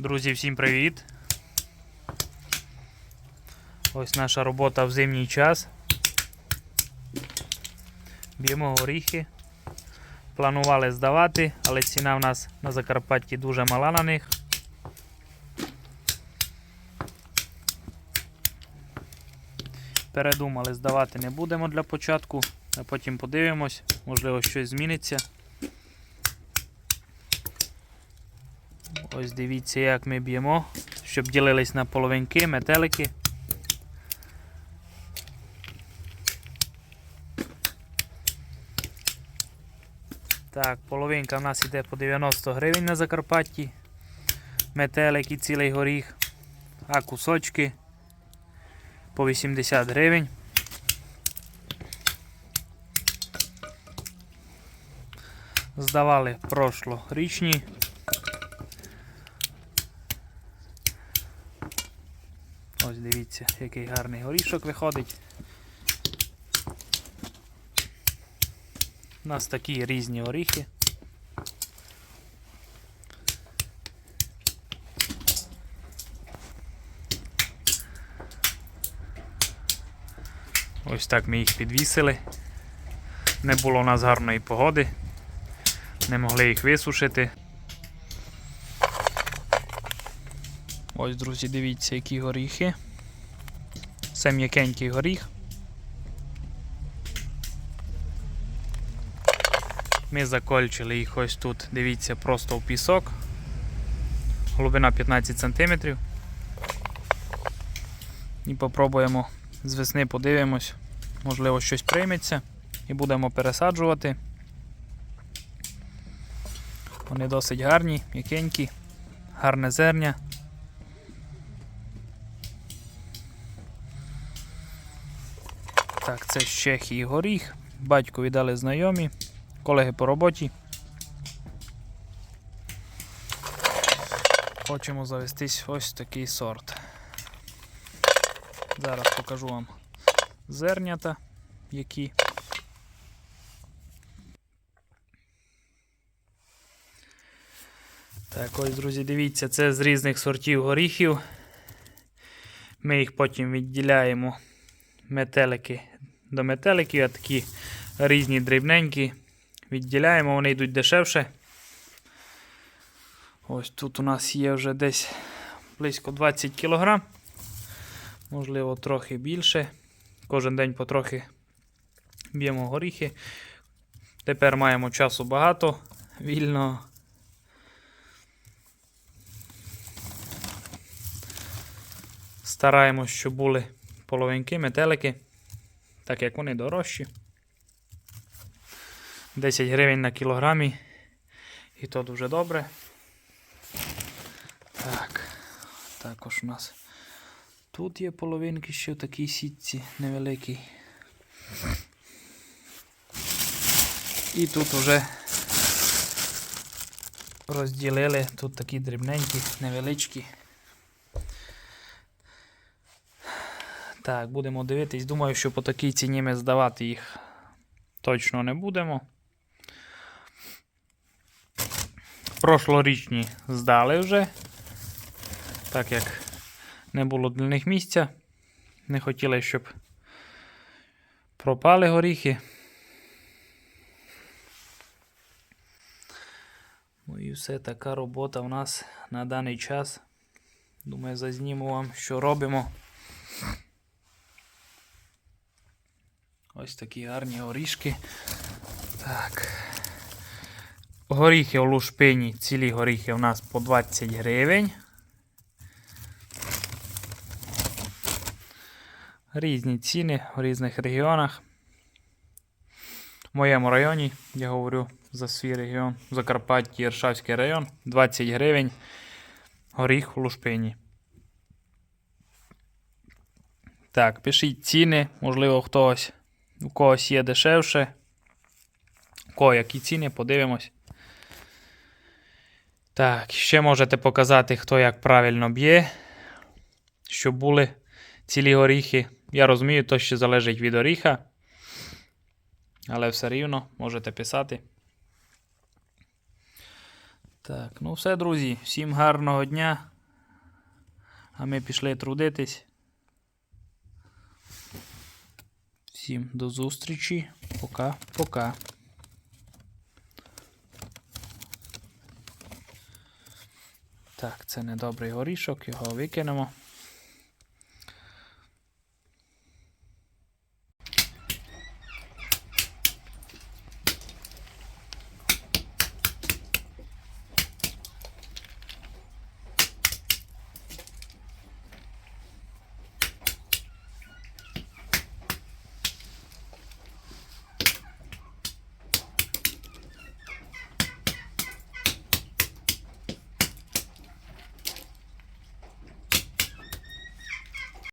Друзі, всім привіт! Ось наша робота в зимній час. Б'ємо горіхи. Планували здавати, але ціна в нас на Закарпатті дуже мала на них. Передумали, здавати не будемо для початку, а потім подивимось, можливо щось зміниться. Ось дивіться, як ми б'ємо, щоб ділились на половинки, метелики. Так, половинка в нас йде по 90 гривень на Закарпатті. Метелик і цілий горіх. А кусочки по 80 гривень. Здавали прошлорічні. Ось дивіться, який гарний горішок виходить. У нас такі різні оріхи. Ось так ми їх підвісили. Не було у нас гарної погоди. Не могли їх висушити. Ось, друзі, дивіться, які горіхи. Це м'якенький горіх. Ми закольчили їх ось тут, дивіться, просто в пісок. Глибина 15 см. І попробуємо з весни подивимось. Можливо, щось прийметься. І будемо пересаджувати. Вони досить гарні, м'якенькі, гарне зерня. Так, це з Чехії горіх. Батькові дали знайомі, колеги по роботі. Хочемо завестись ось такий сорт. Зараз покажу вам зернята, які. Так, ось, друзі, дивіться, це з різних сортів горіхів. Ми їх потім відділяємо метелики до метеликів, а такі різні дрібненькі. Відділяємо, вони йдуть дешевше. Ось тут у нас є вже десь близько 20 кг. Можливо, трохи більше. Кожен день потрохи б'ємо горіхи. Тепер маємо часу багато вільного. Стараємось, щоб були половинки, метелики, так як вони дорожчі. 10 гривень на кілограмі. І то дуже добре. Так, також у нас тут є половинки ще в такій сітці невеликій. І тут вже розділили, тут такі дрібненькі, невеличкі. Так, будемо дивитись. Думаю, що по такій ціні ми здавати їх точно не будемо. Прошлорічні здали вже, так як не було для них місця. Не хотіли, щоб пропали горіхи. Ну і все така робота в нас на даний час. Думаю, зазніму вам, що робимо. Ось такі гарні горішки. Так. Горіхи у лушпині, цілі горіхи у нас по 20 гривень. Різні ціни в різних регіонах. В моєму районі, я говорю за свій регіон, Закарпаття, Іршавський район, 20 гривень. Горіх у лушпині. Так, пишіть ціни, можливо, хтось, у когось є дешевше. У кого які ціни, подивимось. Так, ще можете показати, хто як правильно б'є, щоб були цілі горіхи. Я розумію, то ще залежить від оріха. Але все рівно можете писати. Так, ну все, друзі. Всім гарного дня. А ми пішли трудитись. Всім до зустрічі. Пока-пока. Так, це недобрий горішок, його викинемо.